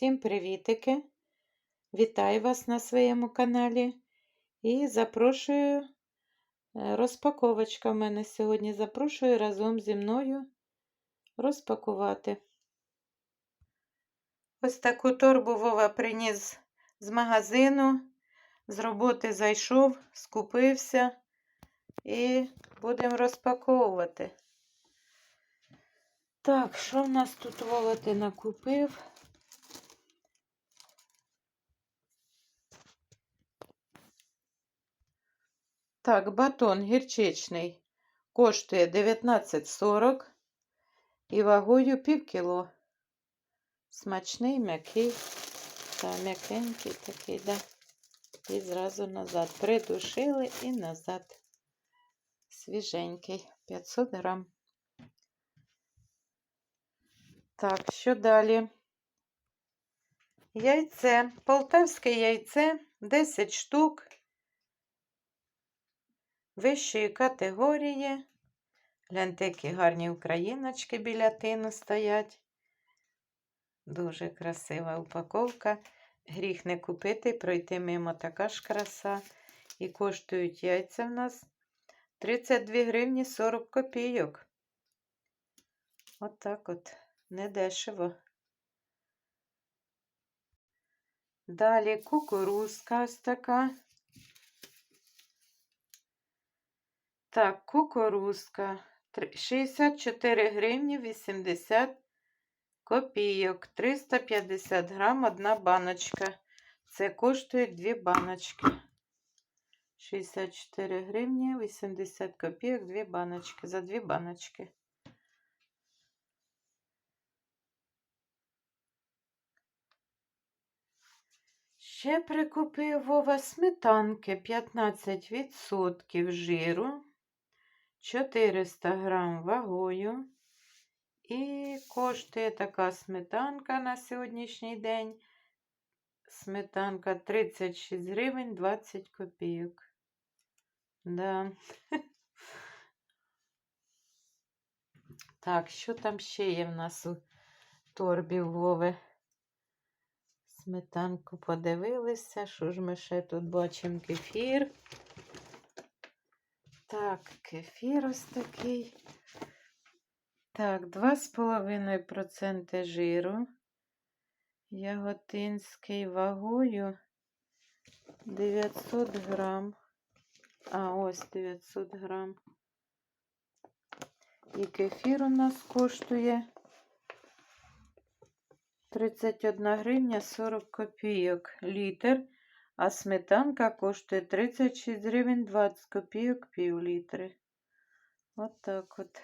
Всім привітики! Вітаю вас на своєму каналі і запрошую, е, розпаковочка в мене сьогодні. Запрошую разом зі мною розпакувати. Ось таку торбу Вова приніс з магазину, з роботи зайшов, скупився і будемо розпаковувати. Так, що в нас тут Вова ти накупив? Так, батон гірчичний коштує 19,40 і вагою пів кіло. Смачний, м'який, та м'якенький такий, да. І зразу назад. Придушили і назад. Свіженький, 500 грам. Так, що далі? Яйце, полтавське яйце, 10 штук вищої категорії. Гляньте, які гарні україночки біля тину стоять. Дуже красива упаковка. Гріх не купити, пройти мимо така ж краса. І коштують яйця в нас 32 гривні 40 копійок. Отак от, от. Недешево. Далі кукурузка ось така. Так, кукурузка 64 гривні 80 копійок, 350 грам одна баночка. Це коштує дві баночки. 64 гривні 80 копійок, дві баночки. За дві баночки. Ще прикупив Вова сметанки 15% жиру. 400 грам вагою. І коштує така сметанка на сьогоднішній день. Сметанка 36 гривень 20 копійок. Да. Так, що там ще є в нас у торбі Вови? Сметанку подивилися. Що ж ми ще тут бачимо кефір? Так, кефір ось такий. Так, 2,5% жиру. Яготинський вагою 900 грам. А, ось 900 грам. І кефір у нас коштує 31 гривня 40 копійок літр. А сметанка коштує 36 гривень 20 копійок пів літри. От так от.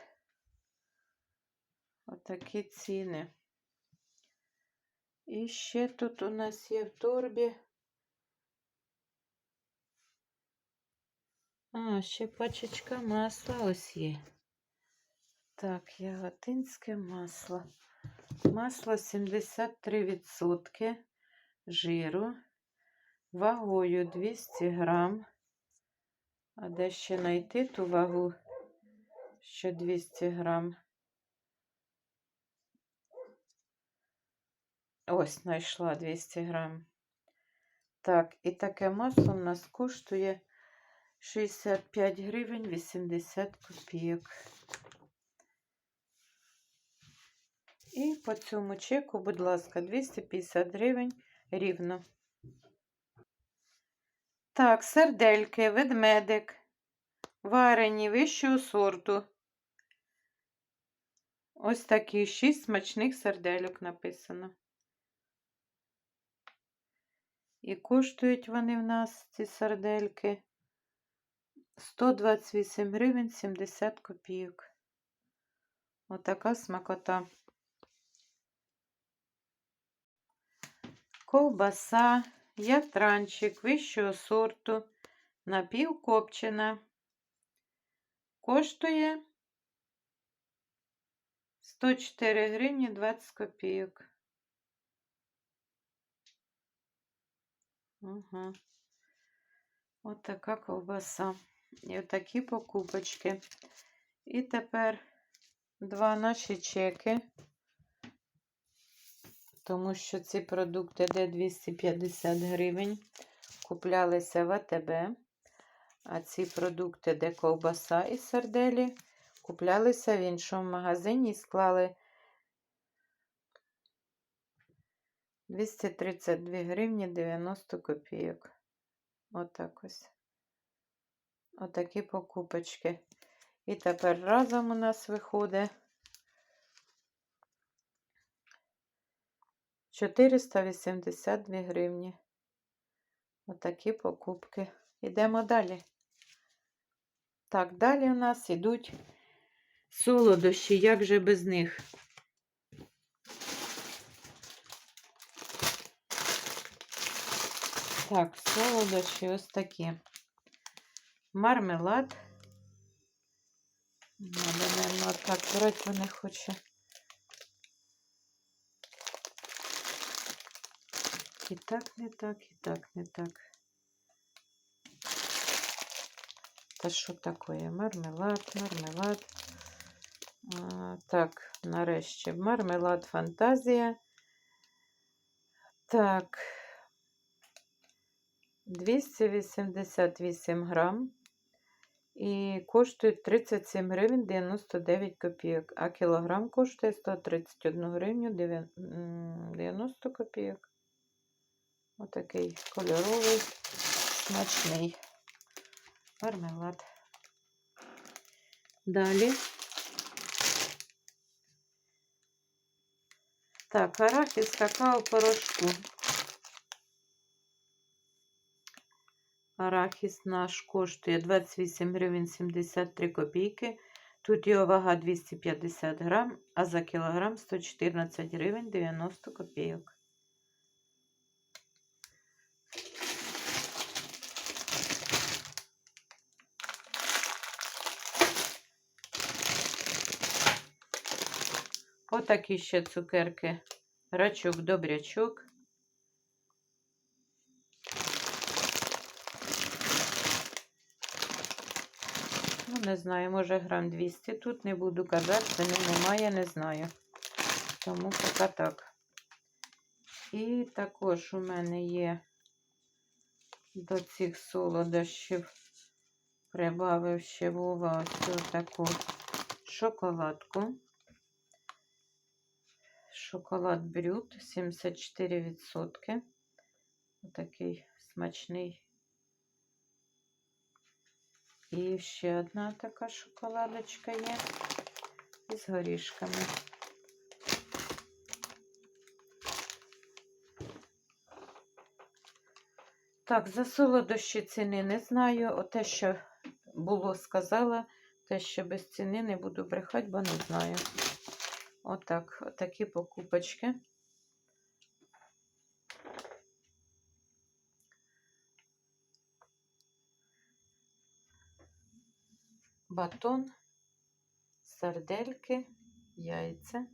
Отакі ціни. І ще тут у нас є в торбі. А, ще пачечка масла ось є. Так, яготинське масло. Масло 73% жиру вагою 200 грам. А де ще знайти ту вагу, що 200 грам? Ось, знайшла 200 грам. Так, і таке масло у нас коштує 65 гривень 80 копійок. І по цьому чеку, будь ласка, 250 гривень рівно. Так, сердельки, ведмедик, варені вищого сорту. Ось такі шість смачних сердельок написано. І коштують вони в нас, ці сардельки, 128 гривень 70 копійок. Отака смакота. Ковбаса, ятранчик вищого сорту, напівкопчена. Коштує 104 гривні 20 копійок. Угу. От така ковбаса. І отакі покупочки. І тепер два наші чеки. Тому що ці продукти де 250 гривень, куплялися в АТБ, а ці продукти, де ковбаса і сарделі, куплялися в іншому магазині і склали 232 гривні 90 копійок. Отак ось. Отакі покупочки. І тепер разом у нас виходить 482 гривні. Отакі покупки. Йдемо далі. Так, далі у нас йдуть солодощі. Як же без них? Так, солодощі ось такі. Мармелад. Надо, наверное, так брати, бо не хоче. І так не так, і так не так. Та що таке? Мармелад, мармелад. А, так, нарешті мармелад фантазія. Так. 288 грам. І коштує 37 гривень 99 копійок, а кілограм коштує 131 гривню 90 копійок. Отакий кольоровий, смачний мармелад. Далі. Так, арахіс какао порошку. Арахіс наш коштує 28 гривень 73 копійки. Тут його вага 250 грам, а за кілограм 114 гривень 90 копійок. Отакі ще цукерки. Рачок добрячок. Ну, не знаю, може грам 200. Тут не буду казати, ціни немає, не знаю. Тому поки так. І також у мене є до цих солодощів, прибавив ще Вова ось таку шоколадку. Шоколад брют 74%. Отакий смачний. І ще одна така шоколадочка є із горішками. Так, за солодощі ціни не знаю. Оте, що було, сказала, те, що без ціни не буду брехати, бо не знаю. Отак, отакі покупочки. Батон, сардельки, яйця,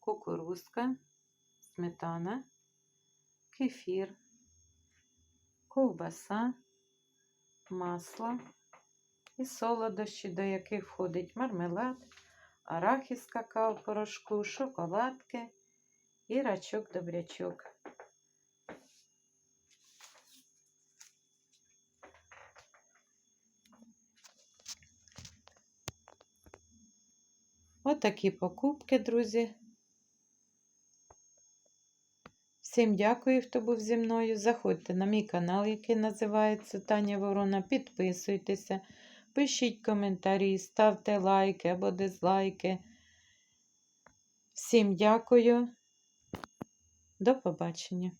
кукурузка, сметана, кефір, ковбаса, масло і солодощі, до яких входить мармелад, арахіс какао в порошку, шоколадки і рачок добрячок. Отакі покупки, друзі. Всім дякую, хто був зі мною. Заходьте на мій канал, який називається Таня Ворона. Підписуйтеся, пишіть коментарі, ставте лайки або дизлайки. Всім дякую. До побачення.